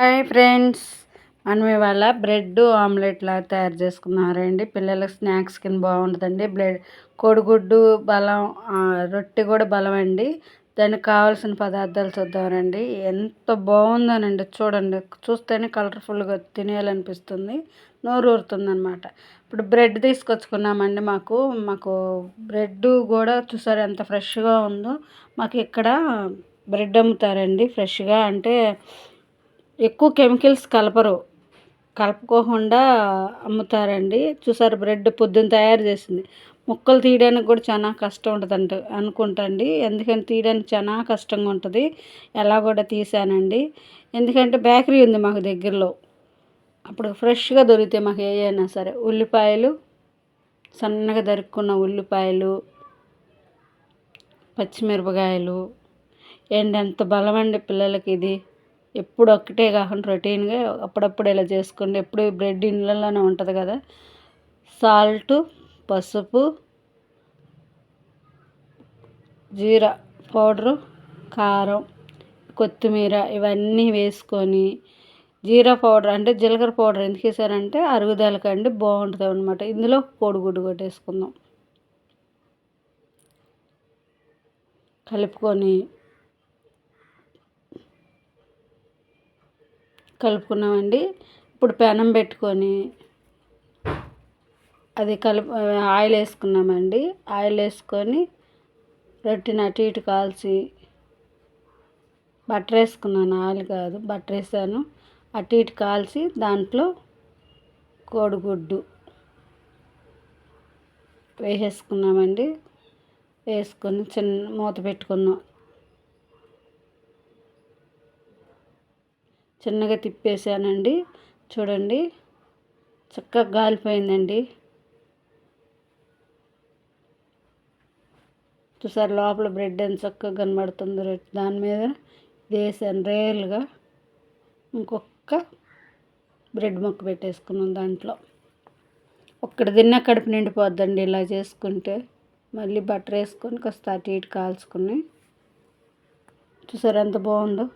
Hi friends. మనం ఇవాళ bread omelette లాగా తయారు చేసుకున్నారండి పిల్లలకు స్నాక్స్ కింద బాగుంటుందండి. బ్రెడ్ కోడిగుడ్డు బలం రొట్టె కూడా బలం అండి దానికి కావాల్సిన పదార్థాలు చూద్దామండి ఎంత బాగుందనండి చూడండి. చూస్తేనే కలర్ఫుల్గా తినేయాలనిపిస్తుంది. నోరు ఊరుతుంది అనమాట ఇప్పుడు బ్రెడ్ తీసుకొచ్చుకున్నామండి మాకు. మాకు బ్రెడ్ కూడా చూసారు ఎంత ఫ్రెష్గా ఉందో. మాకు ఇక్కడ బ్రెడ్ అమ్ముతారండి. ఫ్రెష్గా అంటే ఎక్కువ కెమికల్స్ కలపరు. కలుపుకోకుండా అమ్ముతారండి. చూసారు బ్రెడ్ పొద్దున్న తయారు చేసింది. ముక్కలు తీయడానికి కూడా చాలా కష్టం ఉంటుంది అంట అనుకుంటండి. ఎందుకంటే తీయడానికి చాలా కష్టంగా ఉంటుంది. ఎలా కూడా తీసానండి. ఎందుకంటే బేకరీ ఉంది మాకు దగ్గరలో. అప్పుడు ఫ్రెష్గా దొరికితే మాకు ఏవైనా సరే. ఉల్లిపాయలు సన్నగా దరుక్కున్న ఉల్లిపాయలు పచ్చిమిరపకాయలు ఎండ ఎంత బలమండి పిల్లలకి ఇది. ఎప్పుడు ఒక్కటే కాకుండా రొటీన్గా అప్పుడప్పుడు ఇలా చేసుకోండి ఎప్పుడు బ్రెడ్ ఇండ్లలోనే ఉంటుంది కదా. సాల్ట్ పసుపు జీరా పౌడరు కారం కొత్తిమీర ఇవన్నీ వేసుకొని జీరా పౌడర్ అంటే జీలకర్ర పౌడర్ ఎందుకు వేసారంటే అరుగుదలకండి బాగుంటుంది అనమాట ఇందులో కోడిగుడ్డు కొట్టేసుకుందాం. కలుపుకొని కలుపుకున్నామండి. ఇప్పుడు పెనం పెట్టుకొని అది కలుపు ఆయిల్ వేసుకున్నామండి. ఆయిల్ వేసుకొని రొట్టెని అటు ఇటు కాల్చి బట్టర్ వేసుకున్నాను. ఆయిల్ కాదు బట్టర్ వేసాను. అటు ఇటు కాల్చి దాంట్లో కోడిగుడ్డు వేసేసుకున్నామండి. వేసుకొని చిన్న మూత పెట్టుకున్నాం. చిన్నగా తిప్పేసానండి. చూడండి. చక్కగా గాలిపోయిందండి. చూసారు లోపల బ్రెడ్ ఎంత చక్కగా కనబడుతుంది దాని మీద. వేసాను రేర్లుగా ఇంకొక బ్రెడ్ ముక్క పెట్టేసుకున్నాం దాంట్లో. ఒక్కడ తిన్నా కడుపు నిండిపోద్దండి ఇలా చేసుకుంటే. మళ్ళీ బటర్ వేసుకొని కాస్త అటు ఇటు కాల్చుకుని. చూసారు ఎంత బాగుందో?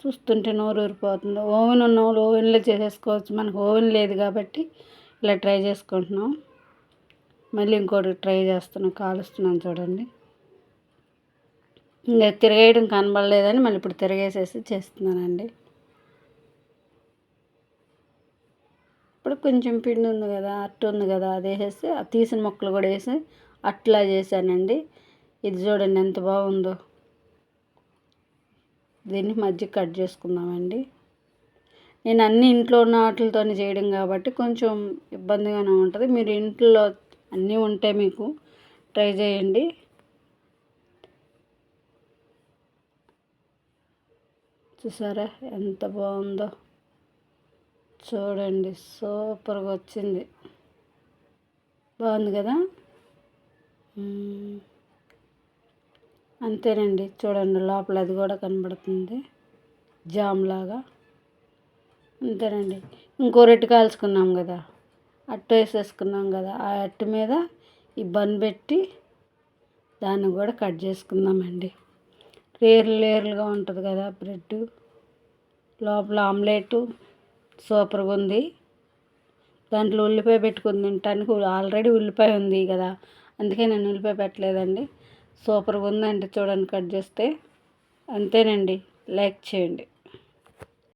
చూస్తుంటే నోరు ఊరిపోతుంది ఓవెన్ ఉన్న వాళ్ళు ఓవెన్లో చేసేసుకోవచ్చు. మనకు ఓవెన్ లేదు కాబట్టి ఇలా ట్రై చేసుకుంటున్నాం. మళ్ళీ ఇంకోటి ట్రై చేస్తున్నాం. కాలుస్తున్నాను చూడండి. ఇంకా తిరగేయడం కనబడలేదని మళ్ళీ ఇప్పుడు తిరగేసేసి చేస్తున్నానండి. ఇప్పుడు కొంచెం పిండి ఉంది కదా అట్టు ఉంది కదా అది వేసేసి తీసిన మొక్కలు కూడా వేసి అట్లా చేశానండి. ఇది చూడండి ఎంత బాగుందో. దీన్ని మధ్య కట్ చేసుకుందామండి. నేను అన్ని ఇంట్లో ఉన్న వాటితో చేయడం కాబట్టి కొంచెం ఇబ్బందిగానే ఉంటుంది. మీరు ఇంట్లో అన్నీ ఉంటే మీకు ట్రై చేయండి. చూసారా ఎంత బాగుందో? చూడండి సూపర్గా వచ్చింది. బాగుంది కదా? అంతేనండి. చూడండి లోపల అది కూడా కనబడుతుంది. జామ్ లాగా అంతేనండి. ఇంకో రెట్టు కాల్చుకున్నాం కదా. అట్టు వేసేసుకున్నాం కదా. ఆ అట్టు మీద ఈ బన్ పెట్టి దాన్ని కూడా కట్ చేసుకుందామండి. లేయర్లు లేయర్లుగా ఉంటుంది కదా బ్రెడ్. లోపల ఆమ్లెట్. సూపర్గా ఉంది. దాంట్లో ఉల్లిపాయ పెట్టుకుని తింటానికి ఆల్రెడీ ఉల్లిపాయ ఉంది కదా. అందుకే నేను ఉల్లిపాయ పెట్టలేదండి. సూపర్గా ఉందండి. చూడండి కట్ చేస్తే అంతేనండి. లైక్ చేయండి.